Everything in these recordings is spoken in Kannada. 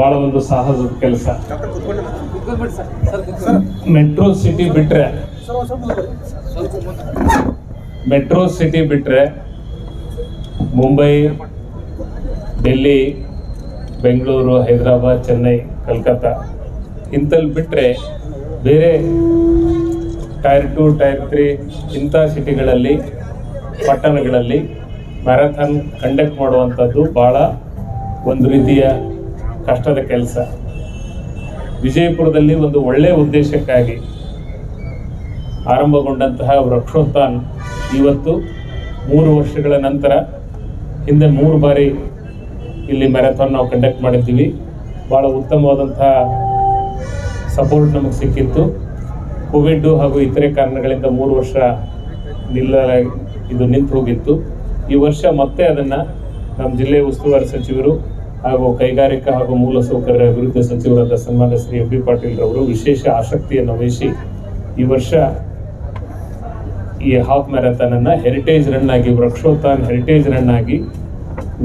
ಬಹಳ ಒಂದು ಸಾಹಸ ಕೆಲಸ ಮೆಟ್ರೋ ಸಿಟಿ ಬಿಟ್ರೆ ಮೆಟ್ರೋ ಸಿಟಿ ಬಿಟ್ರೆ ಮುಂಬೈ ಡೆಲ್ಲಿ ಬೆಂಗಳೂರು ಹೈದರಾಬಾದ್ ಚೆನ್ನೈ ಕಲ್ಕತ್ತಾ ಇಂಥಲ್ಲಿ ಬಿಟ್ಟರೆ ಬೇರೆ ಟೈರ್ ಟು ಟೈರ್ ತ್ರೀ ಇಂಥ ಸಿಟಿಗಳಲ್ಲಿ ಪಟ್ಟಣಗಳಲ್ಲಿ ಮ್ಯಾರಥಾನ್ ಕಂಡಕ್ಟ್ ಮಾಡುವಂಥದ್ದು ಭಾಳ ಒಂದು ರೀತಿಯ ಕಷ್ಟದ ಕೆಲಸ ವಿಜಯಪುರದಲ್ಲಿ ಒಂದು ಒಳ್ಳೆಯ ಉದ್ದೇಶಕ್ಕಾಗಿ ಆರಂಭಗೊಂಡಂತಹ ವೃಕ್ಷೋತ್ಥಾನ್ ಇವತ್ತು ಮೂರು ವರ್ಷಗಳ ನಂತರ ಹಿಂದೆ ಮೂರು ಬಾರಿ ಇಲ್ಲಿ ಮ್ಯಾರಥಾನ್ ನಾವು ಕಂಡಕ್ಟ್ ಮಾಡಿದ್ದೀವಿ ಭಾಳ ಉತ್ತಮವಾದಂತಹ ಸಪೋರ್ಟ್ ನಮಗೆ ಸಿಕ್ಕಿತ್ತು ಕೋವಿಡ್ಡು ಹಾಗೂ ಇತರೆ ಕಾರಣಗಳಿಂದ ಮೂರು ವರ್ಷ ನಿಲ್ಲ ಇದು ನಿಂತು ಹೋಗಿತ್ತು ಈ ವರ್ಷ ಮತ್ತೆ ಅದನ್ನು ನಮ್ಮ ಜಿಲ್ಲೆ ಉಸ್ತುವಾರಿ ಸಚಿವರು ಹಾಗೂ ಕೈಗಾರಿಕಾ ಹಾಗೂ ಮೂಲಸೌಕರ್ಯ ಅಭಿವೃದ್ಧಿ ಸಚಿವರಾದ ಸನ್ಮಾನ್ಯ ಶ್ರೀ ಎಂ ಬಿ ಪಾಟೀಲ್ ರವರು ವಿಶೇಷ ಆಸಕ್ತಿಯನ್ನು ವಹಿಸಿ ಈ ವರ್ಷ ಈ ಹಾಫ್ ಮ್ಯಾರಥಾನ್ ಅನ್ನು ಹೆರಿಟೇಜ್ ರನ್ ಆಗಿ ವೃಕ್ಷೋತ್ಥಾನ್ ಹೆರಿಟೇಜ್ ರನ್ ಆಗಿ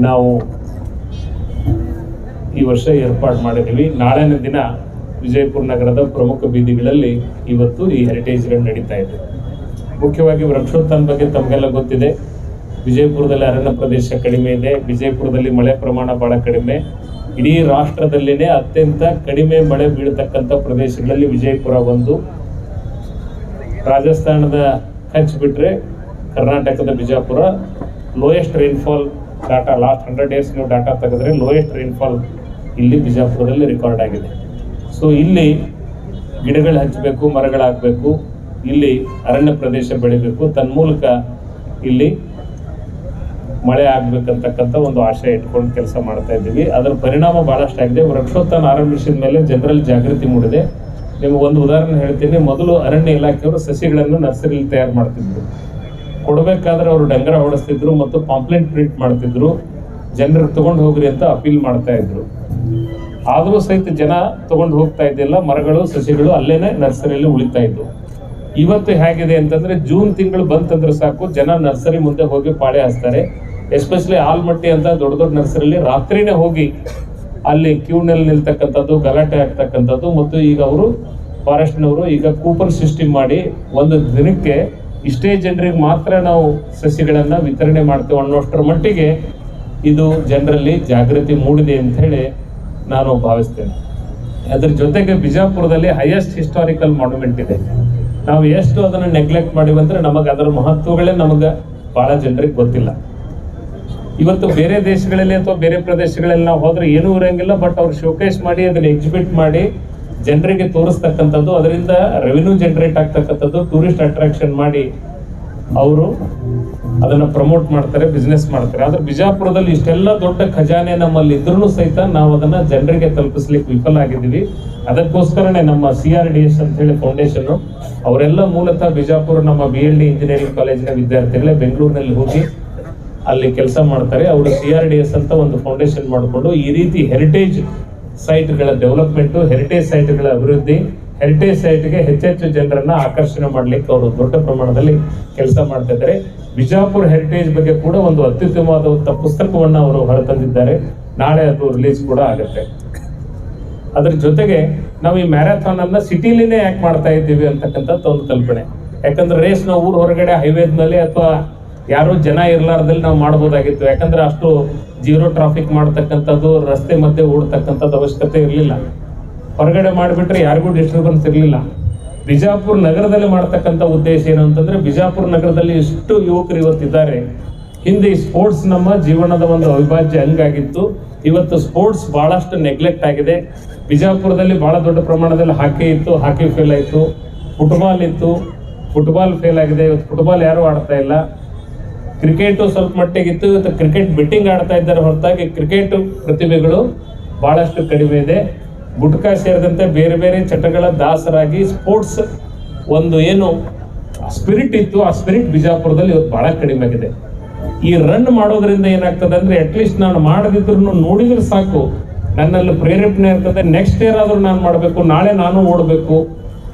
ನಾವು ಈ ವರ್ಷ ಏರ್ಪಾಡು ಮಾಡಿದ್ದೀವಿ ನಾಳೆನ ದಿನ ವಿಜಯಪುರ ನಗರದ ಪ್ರಮುಖ ಬೀದಿಗಳಲ್ಲಿ ಇವತ್ತು ಈ ಹೆರಿಟೇಜ್ ರನ್ ನಡೀತಾ ಇದೆ ಮುಖ್ಯವಾಗಿ ವೃಕ್ಷೋತ್ತಾನ್ ಬಗ್ಗೆ ತಮಗೆಲ್ಲ ಗೊತ್ತಿದೆ ವಿಜಯಪುರದಲ್ಲಿ ಅರಣ್ಯ ಪ್ರದೇಶ ಕಡಿಮೆ ಇದೆ ವಿಜಯಪುರದಲ್ಲಿ ಮಳೆ ಪ್ರಮಾಣ ಭಾಳ ಕಡಿಮೆ ಇಡೀ ರಾಷ್ಟ್ರದಲ್ಲಿನೇ ಅತ್ಯಂತ ಕಡಿಮೆ ಮಳೆ ಬೀಳತಕ್ಕಂಥ ಪ್ರದೇಶಗಳಲ್ಲಿ ವಿಜಯಪುರ ಒಂದು ರಾಜಸ್ಥಾನದ ಕಚ್ ಬಿಟ್ಟರೆ ಕರ್ನಾಟಕದ Bijapur lowest rainfall data last hundred days ನೀವು ಡಾಟಾ ತೆಗೆದ್ರೆ ಲೋಯೆಸ್ಟ್ ರೈನ್ಫಾಲ್ ಇಲ್ಲಿ ಬಿಜಾಪುರದಲ್ಲಿ ರೆಕಾರ್ಡ್ ಆಗಿದೆ ಸೊ ಇಲ್ಲಿ ಗಿಡಗಳು ಹಂಚಬೇಕು ಮರಗಳಾಗಬೇಕು ಇಲ್ಲಿ ಅರಣ್ಯ ಪ್ರದೇಶ ಬೆಳಿಬೇಕು ತನ್ಮೂಲಕ ಇಲ್ಲಿ ಮಳೆ ಆಗ್ಬೇಕಂತಕ್ಕಂತ ಒಂದು ಆಶಯ ಇಟ್ಕೊಂಡು ಕೆಲಸ ಮಾಡ್ತಾ ಇದ್ದೀವಿ ಅದರ ಪರಿಣಾಮ ಬಹಳಷ್ಟು ಆಗಿದೆ ವೃಕ್ಷೋತ್ಥಾನ ಆರಂಭಿಸಿದ ಮೇಲೆ ಜನರಲ್ಲಿ ಜಾಗೃತಿ ಮೂಡಿದೆ ಒಂದು ಉದಾಹರಣೆ ಹೇಳ್ತೀನಿ ಮೊದಲು ಅರಣ್ಯ ಇಲಾಖೆಯವರು ಸಸಿಗಳನ್ನು ನರ್ಸರಿಲಿ ತಯಾರು ಮಾಡ್ತಿದ್ರು ಕೊಡಬೇಕಾದ್ರೆ ಅವರು ಡಂಗರ ಹೊಡಿಸ್ತಿದ್ರು ಮತ್ತು ಪಾಂಪ್ಲೆಂಟ್ ಪ್ರಿಂಟ್ ಮಾಡ್ತಿದ್ರು ಜನರು ತಗೊಂಡು ಹೋಗ್ರಿ ಅಂತ ಅಪೀಲ್ ಮಾಡ್ತಾ ಇದ್ರು ಆದರೂ ಸಹಿತ ಜನ ತಗೊಂಡು ಹೋಗ್ತಾ ಇದ್ದಿಲ್ಲ ಮರಗಳು ಸಸಿಗಳು ಅಲ್ಲೇನೆ ನರ್ಸರಿಯಲ್ಲಿ ಉಳಿತಾ ಇದ್ವು ಇವತ್ತು ಹೇಗಿದೆ ಅಂತಂದ್ರೆ ಜೂನ್ ತಿಂಗಳು ಬಂತಂದ್ರೆ ಸಾಕು ಜನ ನರ್ಸರಿ ಮುಂದೆ ಹೋಗಿ ಪಾಳೆ ಹಾಸ್ತಾರೆ ಎಸ್ಪೆಷಲಿ ಆಲ್ಮಟ್ಟಿ ಅಂತ ದೊಡ್ಡ ದೊಡ್ಡ ನರ್ಸರಿಲಿ ರಾತ್ರಿನೇ ಹೋಗಿ ಅಲ್ಲಿ ಕ್ಯೂನಲ್ಲಿ ನಿಲ್ತಕ್ಕಂಥದ್ದು ಗಲಾಟೆ ಆಗ್ತಕ್ಕಂಥದ್ದು ಮತ್ತು ಈಗ ಅವರು ಫಾರೆಸ್ಟ್ನವರು ಈಗ ಕೂಪನ್ ಸಿಸ್ಟಮ್ ಮಾಡಿ ಒಂದು ದಿನಕ್ಕೆ ಇಷ್ಟೇ ಜನರಿಗೆ ಮಾತ್ರ ನಾವು ಸಸಿಗಳನ್ನು ವಿತರಣೆ ಮಾಡ್ತೇವೆ ಅನ್ನೋಷ್ಟರ ಮಟ್ಟಿಗೆ ಇದು ಜನರಲ್ಲಿ ಜಾಗೃತಿ ಮೂಡಿದೆ ಅಂತ ಹೇಳಿ ನಾನು ಭಾವಿಸ್ತೇನೆ ಅದ್ರ ಜೊತೆಗೆ ಬಿಜಾಪುರದಲ್ಲಿ ಹೈಯೆಸ್ಟ್ ಹಿಸ್ಟಾರಿಕಲ್ ಮಾನ್ಯುಮೆಂಟ್ ಇದೆ ನಾವು ಎಷ್ಟು ಅದನ್ನು ನೆಗ್ಲೆಕ್ಟ್ ಮಾಡಿವಂದ್ರೆ ನಮಗೆ ಅದರ ಮಹತ್ವಗಳೇ ನಮಗೆ ಭಾಳ ಜನರಿಗೆ ಗೊತ್ತಿಲ್ಲ ಇವತ್ತು ಬೇರೆ ದೇಶಗಳಲ್ಲಿ ಅಥವಾ ಬೇರೆ ಪ್ರದೇಶಗಳಲ್ಲಿ ನಾವು ಹೋದ್ರೆ ಏನೂ ಇರೋಂಗಿಲ್ಲ ಬಟ್ ಅವ್ರು ಶೋಕೇಶ್ ಮಾಡಿ ಅದನ್ನ ಎಕ್ಸಿಬಿಟ್ ಮಾಡಿ ಜನರಿಗೆ ತೋರಿಸ್ತಕ್ಕಂಥದ್ದು ಅದರಿಂದ ರೆವಿನ್ಯೂ ಜನರೇಟ್ ಆಗ್ತಕ್ಕಂಥದ್ದು ಟೂರಿಸ್ಟ್ ಅಟ್ರಾಕ್ಷನ್ ಮಾಡಿ ಅವರು ಅದನ್ನ ಪ್ರಮೋಟ್ ಮಾಡ್ತಾರೆ ಬಿಸ್ನೆಸ್ ಮಾಡ್ತಾರೆ ಆದ್ರೆ ಬಿಜಾಪುರದಲ್ಲಿ ಇಷ್ಟೆಲ್ಲ ದೊಡ್ಡ ಖಜಾನೆ ನಮ್ಮಲ್ಲಿ ಇದ್ರೂ ಸಹಿತ ನಾವು ಅದನ್ನ ಜನರಿಗೆ ತಲುಪಿಸ್ಲಿಕ್ಕೆ ವಿಫಲ ಆಗಿದ್ದೀವಿ ಅದಕ್ಕೋಸ್ಕರನೇ ನಮ್ಮ ಸಿ ಆರ್ ಡಿ ಎಸ್ ಅಂತ ಹೇಳಿ ಫೌಂಡೇಶನ್ ಅವರೆಲ್ಲ ಮೂಲತಃ ಬಿಜಾಪುರ ನಮ್ಮ ಬಿ ಎಲ್ ಡಿ ಇಂಜಿನಿಯರಿಂಗ್ ಕಾಲೇಜಿನ ವಿದ್ಯಾರ್ಥಿಗಳೇ ಬೆಂಗಳೂರಿನಲ್ಲಿ ಹೋಗಿ ಅಲ್ಲಿ ಕೆಲಸ ಮಾಡ್ತಾರೆ ಅವರು ಸಿ ಆರ್ ಡಿ ಎಸ್ ಅಂತ ಒಂದು ಫೌಂಡೇಶನ್ ಮಾಡಿಕೊಂಡು ಈ ರೀತಿ ಹೆರಿಟೇಜ್ ಸೈಟ್ಗಳ ಡೆವಲಪ್ಮೆಂಟು ಹೆರಿಟೇಜ್ ಸೈಟ್ಗಳ ಅಭಿವೃದ್ಧಿ ಹೆರಿಟೇಜ್ ಸೈಟ್ಗೆ ಹೆಚ್ಚೆಚ್ಚು ಜನರನ್ನು ಆಕರ್ಷಣೆ ಮಾಡಲಿಕ್ಕೆ ಅವರು ದೊಡ್ಡ ಪ್ರಮಾಣದಲ್ಲಿ ಕೆಲಸ ಮಾಡ್ತಾ ಇದ್ದಾರೆ ಬಿಜಾಪುರ ಹೆರಿಟೇಜ್ ಬಗ್ಗೆ ಕೂಡ ಒಂದು ಅತ್ಯುತ್ತಮವಾದ ಪುಸ್ತಕವನ್ನು ಅವರು ಹೊರತಂದಿದ್ದಾರೆ ನಾಳೆ ಅದು ರಿಲೀಸ್ ಕೂಡ ಆಗುತ್ತೆ ಅದರ ಜೊತೆಗೆ ನಾವು ಈ ಮ್ಯಾರಥಾನ್ ಅನ್ನ ಸಿಟಿಲಿನೇ ಯಾಕೆ ಮಾಡ್ತಾ ಇದ್ದೀವಿ ಅಂತಕ್ಕಂಥ ಒಂದು ಕಲ್ಪನೆ ಯಾಕಂದ್ರೆ ರೇಸ್ ನಾವು ಊರ ಹೊರಗಡೆ ನಲ್ಲಿ ಅಥವಾ ಯಾರೋ ಜನ ಇರಲಾರ್ದಲ್ಲಿ ನಾವು ಮಾಡ್ಬೋದಾಗಿತ್ತು ಯಾಕಂದರೆ ಅಷ್ಟು ಜೀರೋ ಟ್ರಾಫಿಕ್ ಮಾಡ್ತಕ್ಕಂಥದ್ದು ರಸ್ತೆ ಮಧ್ಯೆ ಓಡ್ತಕ್ಕಂಥದ್ದು ಅವಶ್ಯಕತೆ ಇರಲಿಲ್ಲ ಹೊರಗಡೆ ಮಾಡಿಬಿಟ್ರೆ ಯಾರಿಗೂ ಡಿಸ್ಟರ್ಬೆನ್ಸ್ ಇರಲಿಲ್ಲ ಬಿಜಾಪುರ ನಗರದಲ್ಲಿ ಮಾಡ್ತಕ್ಕಂಥ ಉದ್ದೇಶ ಏನು ಅಂತಂದರೆ ಬಿಜಾಪುರ ನಗರದಲ್ಲಿ ಇಷ್ಟು ಯುವಕರು ಇವತ್ತಿದ್ದಾರೆ ಹಿಂದೆ ಈ ಸ್ಪೋರ್ಟ್ಸ್ ನಮ್ಮ ಜೀವನದ ಒಂದು ಅವಿಭಾಜ್ಯ ಹಂಗಾಗಿತ್ತು ಇವತ್ತು ಸ್ಪೋರ್ಟ್ಸ್ ಭಾಳಷ್ಟು ನೆಗ್ಲೆಕ್ಟ್ ಆಗಿದೆ ಬಿಜಾಪುರದಲ್ಲಿ ಭಾಳ ದೊಡ್ಡ ಪ್ರಮಾಣದಲ್ಲಿ ಹಾಕಿ ಇತ್ತು ಹಾಕಿ ಫೇಲ್ ಆಯಿತು ಫುಟ್ಬಾಲ್ ಇತ್ತು ಫುಟ್ಬಾಲ್ ಫೇಲ್ ಆಗಿದೆ ಇವತ್ತು ಫುಟ್ಬಾಲ್ ಯಾರೂ ಆಡ್ತಾ ಇಲ್ಲ ಕ್ರಿಕೆಟು ಸ್ವಲ್ಪ ಮಟ್ಟಿಗಿತ್ತು ಕ್ರಿಕೆಟ್ ಬಿಟ್ಟಿಂಗ್ ಆಡ್ತಾ ಇದ್ದಾರೆ ಹೊರತಾಗಿ ಕ್ರಿಕೆಟು ಪ್ರತಿಭೆಗಳು ಭಾಳಷ್ಟು ಕಡಿಮೆ ಇದೆ ಗುಟ್ಕಾ ಸೇರಿದಂತೆ ಬೇರೆ ಬೇರೆ ಚಟಗಳ ದಾಸರಾಗಿ ಸ್ಪೋರ್ಟ್ಸ್ ಒಂದು ಏನು ಸ್ಪಿರಿಟ್ ಇತ್ತು ಆ ಸ್ಪಿರಿಟ್ ಬಿಜಾಪುರದಲ್ಲಿ ಇವತ್ತು ಭಾಳ ಕಡಿಮೆ ಆಗಿದೆ ಈ ರನ್ ಮಾಡೋದ್ರಿಂದ ಏನಾಗ್ತದೆ ಅಂದರೆ ಅಟ್ಲೀಸ್ಟ್ ನಾನು ಮಾಡದಿದ್ರು ನೋಡಿದ್ರೆ ಸಾಕು ನನ್ನಲ್ಲಿ ಪ್ರೇರೇಪಣೆ ಇರ್ತದೆ ನೆಕ್ಸ್ಟ್ ಇಯರ್ ಆದರೂ ನಾನು ಮಾಡಬೇಕು ನಾಳೆ ನಾನು ಓಡಬೇಕು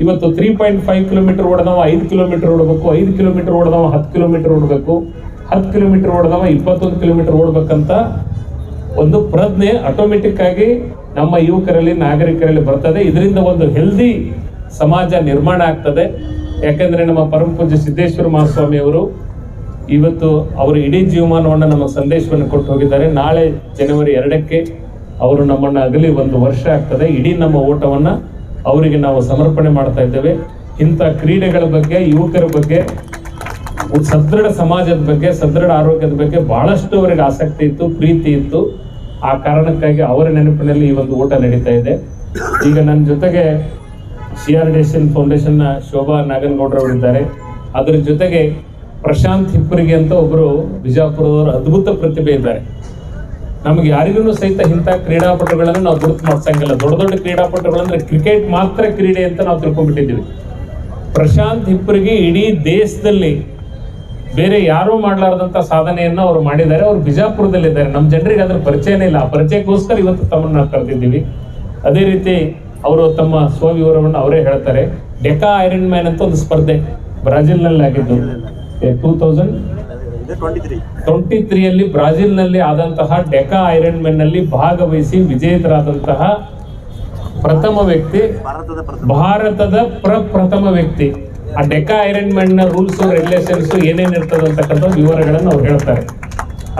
ಇವತ್ತು ತ್ರೀ ಪಾಯಿಂಟ್ ಫೈವ್ ಕಿಲೋಮೀಟರ್ ಓಡಿದವ ಐದು ಕಿಲೋಮೀಟರ್ ಓಡಬೇಕು ಐದು ಕಿಲೋಮೀಟರ್ ಓಡಿದವ ಹತ್ತು ಕಿಲೋಮೀಟರ್ ಓಡಬೇಕು ಹತ್ತು ಕಿಲೋಮೀಟರ್ ಓಡ್ದವ ಇಪ್ಪತ್ತೊಂದು ಕಿಲೋಮೀಟರ್ ಓಡಬೇಕಂತ ಒಂದು ಪ್ರಜ್ಞೆ ಆಟೋಮೆಟಿಕ್ ಆಗಿ ನಮ್ಮ ಯುವಕರಲ್ಲಿ ನಾಗರಿಕರಲ್ಲಿ ಬರ್ತದೆ ಇದರಿಂದ ಒಂದು ಹೆಲ್ದಿ ಸಮಾಜ ನಿರ್ಮಾಣ ಆಗ್ತದೆ ಯಾಕೆಂದರೆ ನಮ್ಮ ಪರಮ ಸಿದ್ದೇಶ್ವರ ಸಿದ್ದೇಶ್ವರ ಅವರು ಇವತ್ತು ಅವರು ಇಡೀ ಜೀವಮಾನವನ್ನು ನಮ್ಮ ಸಂದೇಶವನ್ನು ಕೊಟ್ಟು ಹೋಗಿದ್ದಾರೆ ನಾಳೆ ಜನವರಿ ಎರಡಕ್ಕೆ ಅವರು ನಮ್ಮನ್ನು ಅಗಲಿ ಒಂದು ವರ್ಷ ಆಗ್ತದೆ ಇಡೀ ನಮ್ಮ ಓಟವನ್ನು ಅವರಿಗೆ ನಾವು ಸಮರ್ಪಣೆ ಮಾಡ್ತಾ ಇದ್ದೇವೆ ಇಂಥ ಕ್ರೀಡೆಗಳ ಬಗ್ಗೆ ಯುವಕರ ಬಗ್ಗೆ ಒಂದು ಸದೃಢ ಸಮಾಜದ ಬಗ್ಗೆ ಸದೃಢ ಆರೋಗ್ಯದ ಬಗ್ಗೆ ಬಹಳಷ್ಟು ಅವರಿಗೆ ಆಸಕ್ತಿ ಇತ್ತು ಪ್ರೀತಿ ಇತ್ತು ಆ ಕಾರಣಕ್ಕಾಗಿ ಅವರ ನೆನಪಿನಲ್ಲಿ ಈ ಒಂದು ಊಟ ನಡೀತಾ ಇದೆ ಈಗ ನನ್ನ ಜೊತೆಗೆ ಸಿ ಆರ್ ಫೌಂಡೇಶನ್ ಫೌಂಡೇಶನ್ನ ಶೋಭಾ ಇದ್ದಾರೆ ಅದರ ಜೊತೆಗೆ ಪ್ರಶಾಂತ್ ಹಿಪ್ಪರಿಗೆ ಅಂತ ಒಬ್ಬರು ಬಿಜಾಪುರದವರು ಅದ್ಭುತ ಪ್ರತಿಭೆ ಇದ್ದಾರೆ ನಮ್ಗೆ ಯಾರಿಗೂ ಸಹಿತ ಇಂಥ ಕ್ರೀಡಾಪಟುಗಳನ್ನು ನಾವು ಗುರುತು ಮಾಡ್ಸಂಗಿಲ್ಲ ದೊಡ್ಡ ದೊಡ್ಡ ಕ್ರೀಡಾಪಟುಗಳಂದ್ರೆ ಕ್ರಿಕೆಟ್ ಮಾತ್ರ ಕ್ರೀಡೆ ಅಂತ ನಾವು ತಿಳ್ಕೊಂಡ್ಬಿಟ್ಟಿದ್ದೀವಿ ಪ್ರಶಾಂತ್ ಹಿಪ್ಪರಿಗೆ ಇಡೀ ದೇಶದಲ್ಲಿ ಬೇರೆ ಯಾರೂ ಮಾಡಲಾರ್ದಂಥ ಸಾಧನೆಯನ್ನು ಅವರು ಮಾಡಿದ್ದಾರೆ ಅವರು ಬಿಜಾಪುರದಲ್ಲಿದ್ದಾರೆ ನಮ್ಮ ಜನರಿಗೆ ಅದರ ಪರಿಚಯನೇ ಇಲ್ಲ ಆ ಪರಿಚಯಕ್ಕೋಸ್ಕರ ಇವತ್ತು ತಮ್ಮನ್ನು ಕರೆದಿದ್ದೀವಿ ಅದೇ ರೀತಿ ಅವರು ತಮ್ಮ ಸ್ವವಿವರವನ್ನು ಅವರೇ ಹೇಳ್ತಾರೆ ಡೆಕಾ ಐರನ್ ಮ್ಯಾನ್ ಅಂತ ಒಂದು ಸ್ಪರ್ಧೆ ಬ್ರಾಜಿಲ್ನಲ್ಲಿ ಆಗಿದ್ದು ಟೂ ತೌಸಂಡ್ ಟ್ವೆಂಟಿ ತ್ರೀಯಲ್ಲಿ ಬ್ರಾಜಿಲ್ನಲ್ಲಿ ಆದಂತಹ ಡೆಕಾ ಐರನ್ ಮ್ಯಾನ್ ನಲ್ಲಿ ಭಾಗವಹಿಸಿ ವಿಜೇತರಾದಂತಹ ಪ್ರಥಮ ವ್ಯಕ್ತಿ ಭಾರತದ ಪ್ರಪ್ರಥಮ ವ್ಯಕ್ತಿ ಆ ಐರನ್ ಅರೇಂಜ್ಮೆಂಟ್ ನ ರೂಲ್ಸ್ ರೆಗ್ಯುಲೇಷನ್ಸ್ ಏನೇನು ಇರ್ತದೆ ಅಂತಕ್ಕಂಥ ವಿವರಗಳನ್ನು ಅವ್ರು ಹೇಳ್ತಾರೆ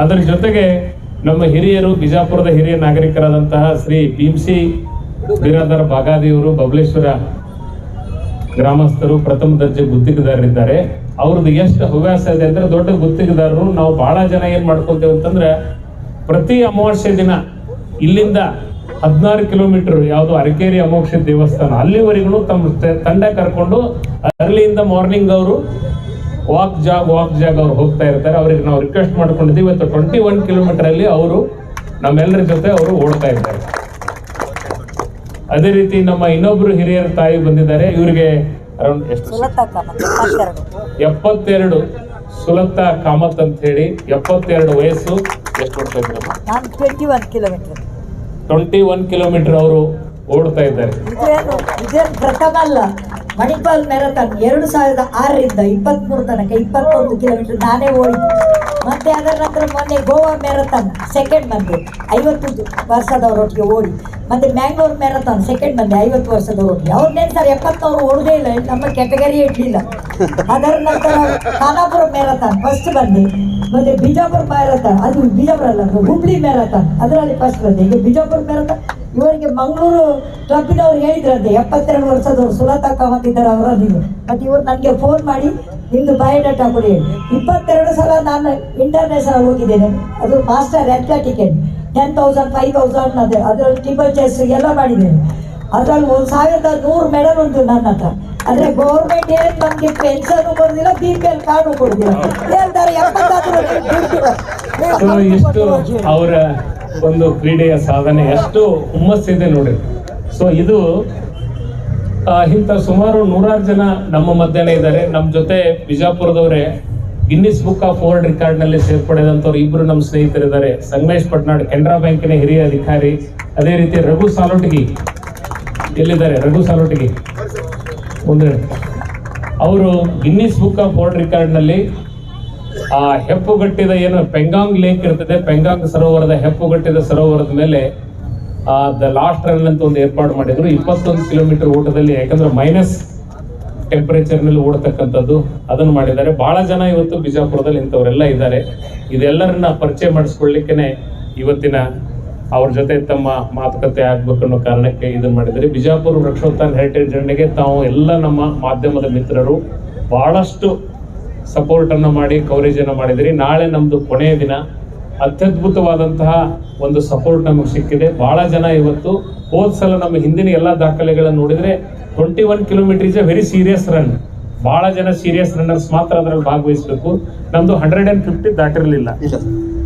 ಅದರ ಜೊತೆಗೆ ನಮ್ಮ ಹಿರಿಯರು ಬಿಜಾಪುರದ ಹಿರಿಯ ನಾಗರಿಕರಾದಂತಹ ಶ್ರೀ ಭೀಮ್ಸಿ ಬೀರಾದರ ಬಾಗಾದಿಯವರು ಬಬಲೇಶ್ವರ ಗ್ರಾಮಸ್ಥರು ಪ್ರಥಮ ದರ್ಜೆ ಗುತ್ತಿಗೆದಾರರಿದ್ದಾರೆ ಅವ್ರದ್ದು ಎಷ್ಟು ಹವ್ಯಾಸ ಇದೆ ಅಂದ್ರೆ ದೊಡ್ಡ ಗುತ್ತಿಗೆದಾರರು ನಾವು ಬಹಳ ಜನ ಏನ್ ಮಾಡ್ಕೊತೇವೆ ಅಂತಂದ್ರೆ ಪ್ರತಿ ಅಮಾವಾಸ್ಯೆ ದಿನ ಇಲ್ಲಿಂದ ಹದಿನಾರು ಕಿಲೋಮೀಟರ್ ಯಾವುದು ಅರಕೇರಿ ಅಮೋಕ್ಷ ದೇವಸ್ಥಾನ ಅಲ್ಲಿವರೆಗೂ ತಮ್ಮ ತಂಡ ಕರ್ಕೊಂಡು ಅರ್ಲಿಯಿಂದ ಮಾರ್ನಿಂಗ್ ಅವರು ವಾಕ್ ಜಾಗ್ ವಾಕ್ ಜಾಗ್ ಅವ್ರು ಹೋಗ್ತಾ ಇರ್ತಾರೆ ಅವ್ರಿಗೆ ನಾವು ರಿಕ್ವೆಸ್ಟ್ ಮಾಡ್ಕೊಂಡಿದ್ದೀವಿ ಇವತ್ತು ಟ್ವೆಂಟಿ ಒನ್ ಕಿಲೋಮೀಟರ್ ಅಲ್ಲಿ ಅವರು ನಮ್ಮೆಲ್ಲರ ಜೊತೆ ಅವರು ಓಡ್ತಾ ಇದ್ದಾರೆ ಅದೇ ರೀತಿ ನಮ್ಮ ಇನ್ನೊಬ್ರು ಹಿರಿಯರ ತಾಯಿ ಬಂದಿದ್ದಾರೆ ಇವರಿಗೆ ಅರೌಂಡ್ ಎಷ್ಟು ಎಪ್ಪತ್ತೆರಡು ಸುಲತ್ತ ಕಾಮತ್ ಅಂತ ಹೇಳಿ ಎಪ್ಪತ್ತೆರಡು ವಯಸ್ಸು ಎಷ್ಟು ಕಿಲೋಮೀಟರ್ ಟ್ವೆಂಟಿ ಒನ್ ಕಿಲೋಮೀಟರ್ ಅವರು ಓಡ್ತಾ ಇದ್ದಾರೆ ಪ್ರಥಮ ಅಲ್ಲ ಮಣಿಪಾಲ್ ಮ್ಯಾರಥಾನ್ ಎರಡು ಸಾವಿರದ ಆರರಿಂದ ಇಪ್ಪತ್ತ್ ಮೂರು ತನಕ ಇಪ್ಪತ್ತೊಂದು ಕಿಲೋಮೀಟರ್ ನಾನೇ ಓಡಿದ್ದೆ ಮತ್ತೆ ಅದರ ನಂತರ ಮೊನ್ನೆ ಗೋವಾ ಮ್ಯಾರಥಾನ್ ಸೆಕೆಂಡ್ ಬಂದೆ ಐವತ್ತು ವರ್ಷದವರೊಟ್ಟಿಗೆ ಓಡಿ ಮತ್ತೆ ಮ್ಯಾಂಗ್ಳೂರ್ ಮ್ಯಾರಥಾನ್ ಸೆಕೆಂಡ್ ಬಂದೆ ಐವತ್ತು ವರ್ಷದವರೊಟ್ಟಿಗೆ ಅವ್ರನ್ನೇನು ಸರ್ ಅವರು ಓಡದೇ ಇಲ್ಲ ನಮ್ಮ ಕ್ಯಾಟಗರಿ ಇರಲಿಲ್ಲ ಅದರ ನಂತರ ಖಾನಾಪುರ ಮ್ಯಾರಥಾನ್ ಫಸ್ಟ್ ಬಂದೆ ಮತ್ತೆ ಬಿಜಾಪುರ ಮ್ಯಾರಥಾನ್ ಅದು ಬಿಜಾಪುರ ಅಲ್ಲ ಹುಬ್ಳಿ ಮ್ಯಾರಥಾನ್ ಅದರಲ್ಲಿ ಫಸ್ಟ್ ಬಂದೆ ಈಗ ಬಿಜಾಪುರ ಮ್ಯಾರಥಾನ್ ಇವರಿಗೆ ಮಂಗಳೂರು ಕ್ಲಬ್ಬಿನವ್ರು ಹೇಳಿದ್ರಂತೆ ಎಪ್ಪತ್ತೆರಡು ವರ್ಷದವ್ರು ಸುಲತಕ್ಕ ಹೊಂದಿದ್ದಾರೆ ಅವರಲ್ಲಿಗೆ ಮತ್ತು ಇವರು ನನಗೆ ಫೋನ್ ಮಾಡಿ ನಿಮ್ದು ಬಯೋಡಾಟಾ ಕೊಡಿ ಇಪ್ಪತ್ತೆರಡು ಸಲ ನಾನು ಇಂಟರ್ನ್ಯಾಷನಲ್ ಹೋಗಿದ್ದೇನೆ ಅದು master ticket ten thousand five thousand ಅದು ಅದರಲ್ಲಿ ಟಿಬಲ್ ಚೆಸ್ ಎಲ್ಲ ಮಾಡಿದ್ದೇನೆ ಅದರಲ್ಲಿ ಒಂದು ಸಾವಿರದ ನೂರು ಮೆಡಲ್ ಉಂಟು ನನ್ನ ಹತ್ರ ಆದರೆ ಗೌರ್ಮೆಂಟ್ ಏನು ನಮ್ಗೆ ಪೆನ್ಷನ್ ಕೊಡೋದಿಲ್ಲ ಬಿ ಪಿ ಎಲ್ ಕಾರ್ಡು ಕೊಡುದಿಲ್ಲ ಹೇಳ್ತಾರೆ ಅವರ ಒಂದು ಕ್ರೀಡೆಯ ಸಾಧನೆ ಎಷ್ಟು ಹುಮ್ಮಸ್ಸಿದೆ ನೋಡಿ ಸೊ ಇದು ಇಂಥ ಸುಮಾರು ನೂರಾರು ಜನ ನಮ್ಮ ಮಧ್ಯಾಹ್ನ ಇದ್ದಾರೆ ನಮ್ಮ ಜೊತೆ ಬಿಜಾಪುರದವರೇ ಗಿನ್ನಿಸ್ ಬುಕ್ ಆಫ್ ವರ್ಲ್ಡ್ ರೆಕಾರ್ಡ್ನಲ್ಲಿ ಸೇರ್ಪಡೆದಂಥವ್ರು ಇಬ್ಬರು ನಮ್ಮ ಸ್ನೇಹಿತರಿದ್ದಾರೆ ಸಂಗಮೇಶ್ ಪಟ್ನಾಡ್ ಕೆನರಾ ಬ್ಯಾಂಕಿನ ಹಿರಿಯ ಅಧಿಕಾರಿ ಅದೇ ರೀತಿ ರಘು ಸಾಲೋಟಗಿ ಎಲ್ಲಿದ್ದಾರೆ ರಘು ಸಾಲೋಟಗಿ ಮುಂದೆ ಅವರು ಗಿನ್ನಿಸ್ ಬುಕ್ ಆಫ್ ವರ್ಲ್ಡ್ ರೆಕಾರ್ಡ್ನಲ್ಲಿ ಆ ಹೆಪ್ಪುಗಟ್ಟಿದ ಏನು ಪೆಂಗಾಂಗ್ ಲೇಕ್ ಇರ್ತದೆ ಪೆಂಗಾಂಗ್ ಸರೋವರದ ಹೆಪ್ಪುಗಟ್ಟಿದ ಸರೋವರದ ಮೇಲೆ ದ ಲಾಸ್ಟ್ ರನ್ ಅಂತ ಒಂದು ಏರ್ಪಾಡು ಮಾಡಿದ್ರು ಇಪ್ಪತ್ತೊಂದು ಕಿಲೋಮೀಟರ್ ಓಟದಲ್ಲಿ ಯಾಕಂದ್ರೆ ಮೈನಸ್ ಟೆಂಪರೇಚರ್ ನಲ್ಲಿ ಓಡತಕ್ಕಂಥದ್ದು ಅದನ್ನು ಮಾಡಿದ್ದಾರೆ ಬಹಳ ಜನ ಇವತ್ತು ಬಿಜಾಪುರದಲ್ಲಿ ಇಂಥವರೆಲ್ಲ ಇದ್ದಾರೆ ಇದೆಲ್ಲರನ್ನ ಪರಿಚಯ ಮಾಡಿಸ್ಕೊಳ್ಳಿಕ್ಕೆ ಇವತ್ತಿನ ಅವ್ರ ಜೊತೆ ತಮ್ಮ ಮಾತುಕತೆ ಆಗ್ಬೇಕು ಅನ್ನೋ ಕಾರಣಕ್ಕೆ ಇದನ್ನು ಮಾಡಿದ್ದಾರೆ ಬಿಜಾಪುರ ವೃಕ್ಷೋತ್ಥಾನ ಹೆರಿಟೇಜ್ ಜರ್ನಿಗೆ ತಾವು ಎಲ್ಲ ನಮ್ಮ ಮಾಧ್ಯಮದ ಮಿತ್ರರು ಬಹಳಷ್ಟು ಸಪೋರ್ಟನ್ನು ಮಾಡಿ ಕವರೇಜನ್ನು ಮಾಡಿದಿರಿ ನಾಳೆ ನಮ್ಮದು ಕೊನೆಯ ದಿನ ಅತ್ಯದ್ಭುತವಾದಂತಹ ಒಂದು ಸಪೋರ್ಟ್ ನಮಗೆ ಸಿಕ್ಕಿದೆ ಭಾಳ ಜನ ಇವತ್ತು ಹೋದ ಸಲ ನಮ್ಮ ಹಿಂದಿನ ಎಲ್ಲ ದಾಖಲೆಗಳನ್ನು ನೋಡಿದರೆ twenty one kilometre is a very serious run ಭಾಳ ಜನ ಸೀರಿಯಸ್ ರನ್ನರ್ಸ್ ಮಾತ್ರ ಅದರಲ್ಲಿ ಭಾಗವಹಿಸಬೇಕು ನಮ್ಮದು ಹಂಡ್ರೆಡ್ ಆ್ಯಂಡ್ ಫಿಫ್ಟಿ ದಾಟಿರಲಿಲ್ಲ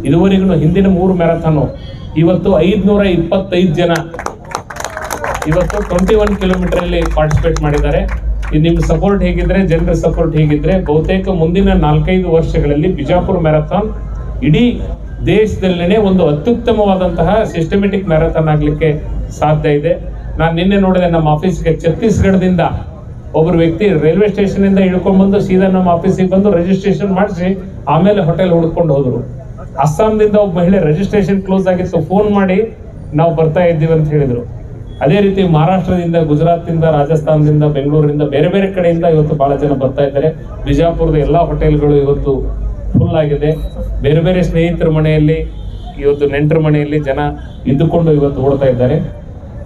ಇದುವರೆಗೂ ಹಿಂದಿನ ಮೂರು ಮ್ಯಾರಥಾನು ಇವತ್ತು ಐದುನೂರ ಇಪ್ಪತ್ತೈದು ಜನ ಇವತ್ತು ಟ್ವೆಂಟಿ ಒನ್ ಕಿಲೋಮೀಟರಲ್ಲಿ ಪಾರ್ಟಿಸಿಪೇಟ್ ಮಾಡಿದ್ದಾರೆ ನಿಮ್ಮ ಸಪೋರ್ಟ್ ಹೇಗಿದ್ರೆ ಜನರ ಸಪೋರ್ಟ್ ಹೇಗಿದ್ರೆ ಬಹುತೇಕ ಮುಂದಿನ ನಾಲ್ಕೈದು ವರ್ಷಗಳಲ್ಲಿ ಬಿಜಾಪುರ ಮ್ಯಾರಥಾನ್ ಇಡೀ ದೇಶದಲ್ಲೇ ಒಂದು ಅತ್ಯುತ್ತಮವಾದಂತಹ ಸಿಸ್ಟಮೆಟಿಕ್ ಮ್ಯಾರಥಾನ್ ಆಗಲಿಕ್ಕೆ ಸಾಧ್ಯ ಇದೆ ನಾನು ನಿನ್ನೆ ನೋಡಿದೆ ನಮ್ಮ ಆಫೀಸ್ಗೆ ಛತ್ತೀಸ್ಗಢದಿಂದ ಒಬ್ಬರು ವ್ಯಕ್ತಿ ರೈಲ್ವೆ ಸ್ಟೇಷನಿಂದ ಇಳ್ಕೊಂಡು ಬಂದು ಸೀದಾ ನಮ್ಮ ಆಫೀಸಿಗೆ ಬಂದು ರಿಜಿಸ್ಟ್ರೇಷನ್ ಮಾಡಿಸಿ ಆಮೇಲೆ ಹೋಟೆಲ್ ಹುಡ್ಕೊಂಡು ಹೋದರು ಅಸ್ಸಾಂದಿಂದ ಒಬ್ಬ ಮಹಿಳೆ ರಿಜಿಸ್ಟ್ರೇಷನ್ ಕ್ಲೋಸ್ ಆಗಿತ್ತು ಫೋನ್ ಮಾಡಿ ನಾವು ಬರ್ತಾ ಇದ್ದೀವಿ ಅಂತ ಹೇಳಿದರು ಅದೇ ರೀತಿ ಮಹಾರಾಷ್ಟ್ರದಿಂದ ಗುಜರಾತ್ನಿಂದ ರಾಜಸ್ಥಾನದಿಂದ ಬೆಂಗಳೂರಿನಿಂದ ಬೇರೆ ಬೇರೆ ಕಡೆಯಿಂದ ಇವತ್ತು ಬಹಳ ಜನ ಬರ್ತಾ ಇದ್ದಾರೆ ಬಿಜಾಪುರದ ಎಲ್ಲ ಹೋಟೆಲ್ಗಳು ಇವತ್ತು ಫುಲ್ ಆಗಿದೆ ಬೇರೆ ಬೇರೆ ಸ್ನೇಹಿತರ ಮನೆಯಲ್ಲಿ ಇವತ್ತು ನೆಂಟರ ಮನೆಯಲ್ಲಿ ಜನ ಇದ್ದುಕೊಂಡು ಇವತ್ತು ಓಡ್ತಾ ಇದ್ದಾರೆ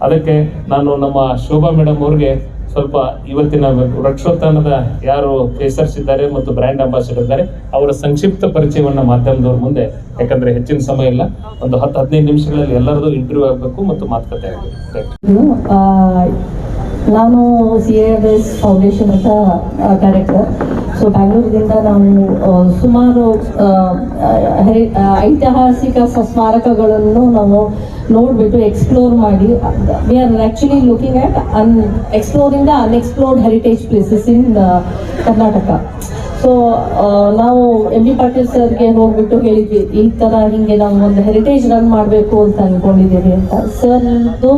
ಅದಕ್ಕೆ ನಾನು ನಮ್ಮ ಶೋಭಾ ಮೇಡಮ್ ಅವ್ರಿಗೆ ಸ್ವಲ್ಪ ಇವತ್ತಿನ ವೃಕ್ಷೋತ್ಥಾನದ ಯಾರು ಫೇಸರ್ಸ್ ಇದ್ದಾರೆ ಮತ್ತು ಬ್ರ್ಯಾಂಡ್ ಅಂಬಾಸಿಡರ್ ಇದ್ದಾರೆ ಅವರ ಸಂಕ್ಷಿಪ್ತ ಪರಿಚಯವನ್ನು ಮಾಧ್ಯಮದವ್ರ ಮುಂದೆ ಯಾಕಂದ್ರೆ ಹೆಚ್ಚಿನ ಸಮಯ ಇಲ್ಲ ಒಂದು ಹತ್ತು ಹದಿನೈದು ನಿಮಿಷಗಳಲ್ಲಿ ಎಲ್ಲರದು ಇಂಟರ್ವ್ಯೂ ಆಗಬೇಕು ಮತ್ತು ಮಾತುಕತೆ ಆಗಬೇಕು ನಾನು ಸಿ ಎ ಎಸ್ ಫೌಂಡೇಶನ್ ಅಂತ ಡೈರೆಕ್ಟರ್ ಸೊ ಬೆಂಗ್ಳೂರಿಂದ ನಾವು ಸುಮಾರು ಐತಿಹಾಸಿಕ ಸ್ಮಾರಕಗಳನ್ನು ನಾವು ನೋಡಿಬಿಟ್ಟು ಎಕ್ಸ್ಪ್ಲೋರ್ ಮಾಡಿ we are actually looking at un exploring unexplored heritage places in Karnataka so ನಾವು ಎಂ ಬಿ ಪಾಟೀಲ್ ಸರ್ಗೆ ಹೋಗ್ಬಿಟ್ಟು ಹೇಳಿದ್ವಿ ಈ ಥರ ಹಿಂಗೆ ನಾವು ಒಂದು ಹೆರಿಟೇಜ್ ರನ್ ಮಾಡಬೇಕು ಅಂತ ಅಂದ್ಕೊಂಡಿದ್ದೀವಿ ಅಂತ ಸರ್ದು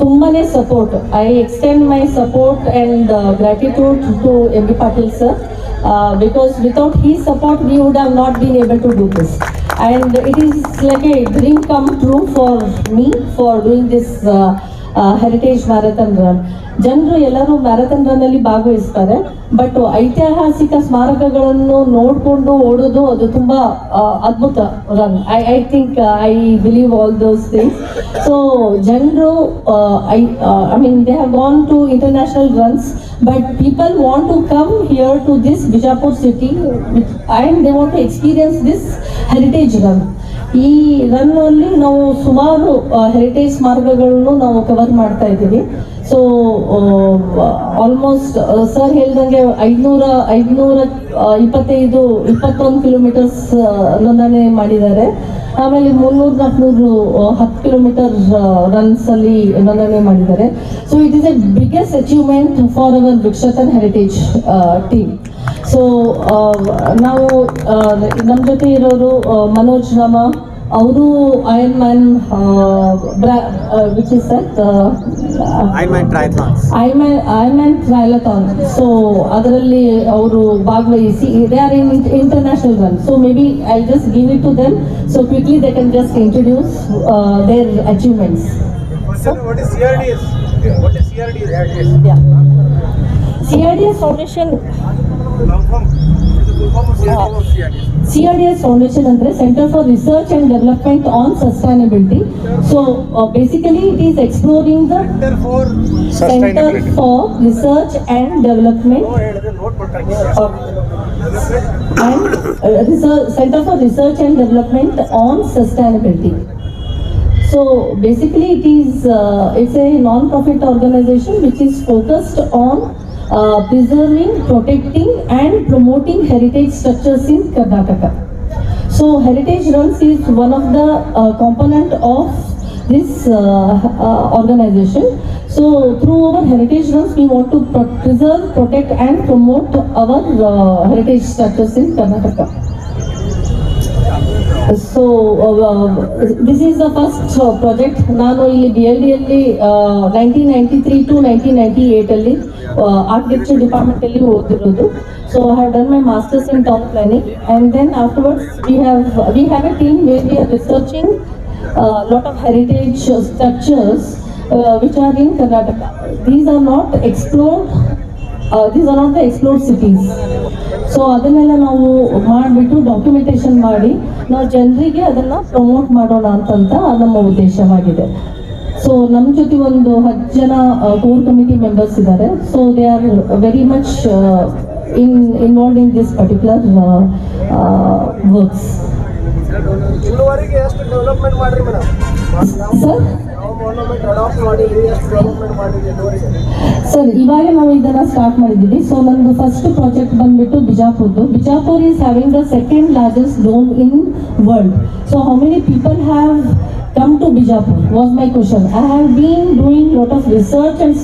ತುಂಬಾ support I extend my support and gratitude to M B Patil sir because without he support we would have not been able to do this and it is like a dream come true for me for doing this heritage marathon run ಜನರು ಎಲ್ಲರೂ ಮ್ಯಾರಥಾನ್ ರನ್ ಅಲ್ಲಿ ಭಾಗವಹಿಸ್ತಾರೆ ಬಟ್ ಐತಿಹಾಸಿಕ ಸ್ಮಾರಕಗಳನ್ನು ನೋಡಿಕೊಂಡು ಓಡೋದು ಅದು ತುಂಬಾ ಅದ್ಭುತ run uh, I I think I believe all those things so ಜನರು I I mean they have gone to international runs but people want to come here to this Bijapur city I they want to experience this heritage run ಈ ರನ್ನಲ್ಲಿ ನಾವು ಸುಮಾರು ಹೆರಿಟೇಜ್ ಮಾರ್ಗಗಳನ್ನು ನಾವು ಕವರ್ ಮಾಡ್ತಾ ಇದ್ದೀವಿ ಸೊ ಆಲ್ಮೋಸ್ಟ್ ಸರ್ ಹೇಳ್ದಂಗೆ ಐದ್ನೂರ ಐದ್ನೂರ ಇಪ್ಪತ್ತೈದು ಇಪ್ಪತ್ತೊಂದು ಕಿಲೋಮೀಟರ್ಸ್ ನೋಂದಣಿ ಮಾಡಿದ್ದಾರೆ ಆಮೇಲೆ ಮುನ್ನೂರು ನಾಲ್ಕುನೂರು ಹತ್ತು ಕಿಲೋಮೀಟರ್ ರನ್ಸ್ ಅಲ್ಲಿ ರನ್ನನ್ನು ಮಾಡಿದ್ದಾರೆ so it is a biggest achievement for our ವಿಕ್ಷತನ್ ಹೆರಿಟೇಜ್ ಟೀಮ್ ಸೊ ನಾವು ನಮ್ಮ ಜೊತೆ ಇರೋರು ಮನೋಜ್ ರಾಮ ಅವರು iron man which is that I man so ಅದರಲ್ಲಿ ಅವರು ಭಾಗವಹಿಸಿ they are in international run so maybe I just give it to them so quickly they can just introduce their achievements C R D S foundation Long form. It's a full form of CRDS. CRDS foundation ಅಂದ್ರೆ centre for research and development on sustainability so basically it is exploring the Center for centre for research and development no ಹೇಳಿದ್ರೆ note ಕೊಟ್ಟಾಗಿ. and uh, research, Center for Research and Development on Sustainability. So basically, it is uh, it's a non-profit organization which is focused on uh, preserving, protecting, and promoting heritage structures in Karnataka. So heritage runs is one of the uh, component of this uh, uh, organization. So through our heritage runs, we want to pro- preserve, protect, and promote our uh, heritage structures in Karnataka. So this is the first project ನಾನು ಇಲ್ಲಿ B L ಡಿಯಲ್ಲಿ nineteen ninety three to nineteen ninety ಏಯ್ಟಲ್ಲಿ architecture department ಅಲ್ಲಿ ಓದಿರೋದು so I have done my masters in town planning and then afterwards we have we have a team where we are researching lot of heritage structures which are in Karnataka these are not explored these are not the explored cities so ಅದನ್ನೆಲ್ಲ ನಾವು ಮಾಡಿಬಿಟ್ಟು ಡಾಕ್ಯುಮೆಂಟೇಷನ್ ಮಾಡಿ ನಾವು ಜನರಿಗೆ ಅದನ್ನು ಪ್ರಮೋಟ್ ಮಾಡೋಣ ಅಂತಂತ ನಮ್ಮ ಉದ್ದೇಶವಾಗಿದೆ ಸೊ ನಮ್ಮ ಜೊತೆ ಒಂದು ಹತ್ತು ಜನ ಕೋರ್ ಕಮಿಟಿ ಮೆಂಬರ್ಸ್ ಇದಾರೆ so they are very much in involve in this particular works sir sir ಇವಾಗ ನಾವು ಇದನ್ನ ಸ್ಟಾರ್ಟ್ ಮಾಡಿದ್ದೀವಿ ಸೊ ನಮ್ದು ಫಸ್ಟ್ ಪ್ರಾಜೆಕ್ಟ್ ಬಂದ್ಬಿಟ್ಟು ಬಿಜಾಪುರ್ದು Bijapur is having the second largest dome in world so how many people have come to Bijapur was my question. I have been doing lot of research and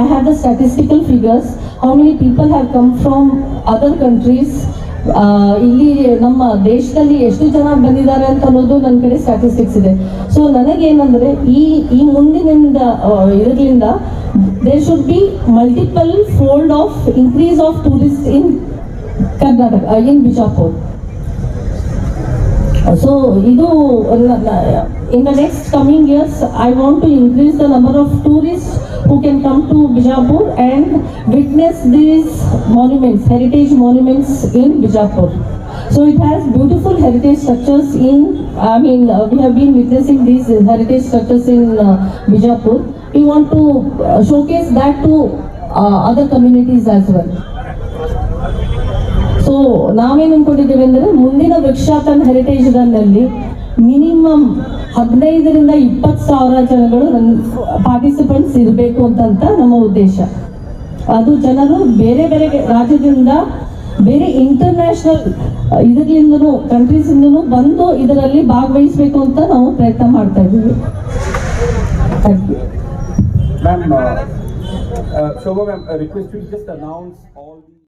I have the statistical figures, how many people have come from other countries ಇಲ್ಲಿ ನಮ್ಮ ದೇಶದಲ್ಲಿ ಎಷ್ಟು ಜನ ಬಂದಿದ್ದಾರೆ ಅಂತ ಅನ್ನೋದು ನನ್ನ ಕಡೆ ಸ್ಟಾಟಿಸ್ಟಿಕ್ಸ್ ಇದೆ ಸೊ ನನಗೇನಂದ್ರೆ ಈ ಈ ಮುಂದಿನಿಂದ ಇದರಿಂದ they should be multiple fold of increase of tourist in Karnataka in Bijapur So, in the next coming years, I want to increase the number of tourists who can come to Bijapur and witness these monuments, heritage monuments in Bijapur. So it has beautiful heritage structures in, I mean, uh, we have been witnessing these heritage structures in uh, Bijapur. We want to uh, showcase that to uh, other communities as well. ನಾವೇನು ಅನ್ಕೊಂಡಿದ್ದೇವೆ ಅಂದರೆ ಮುಂದಿನ ವೃಕ್ಷಾತನ್ ಹೆರಿಟೇಜ್ ರನ್ ಮಿನಿಮಮ್ ಹದಿನೈದರಿಂದ ಇಪ್ಪತ್ತು ಸಾವಿರ ಜನಗಳು ಪಾರ್ಟಿಸಿಪೆಂಟ್ಸ್ ಇರಬೇಕು ಅಂತ ನಮ್ಮ ಉದ್ದೇಶ ಅದು ಜನರು ಬೇರೆ ಬೇರೆ ರಾಜ್ಯದಿಂದ ಬೇರೆ ಇಂಟರ್ನ್ಯಾಷನಲ್ ಇದರಿಂದನೂ ಕಂಟ್ರೀಸಿಂದನೂ ಬಂದು ಇದರಲ್ಲಿ ಭಾಗವಹಿಸಬೇಕು ಅಂತ ನಾವು ಪ್ರಯತ್ನ ಮಾಡ್ತಾ ಇದ್ದೀವಿ ಶೋಭಾ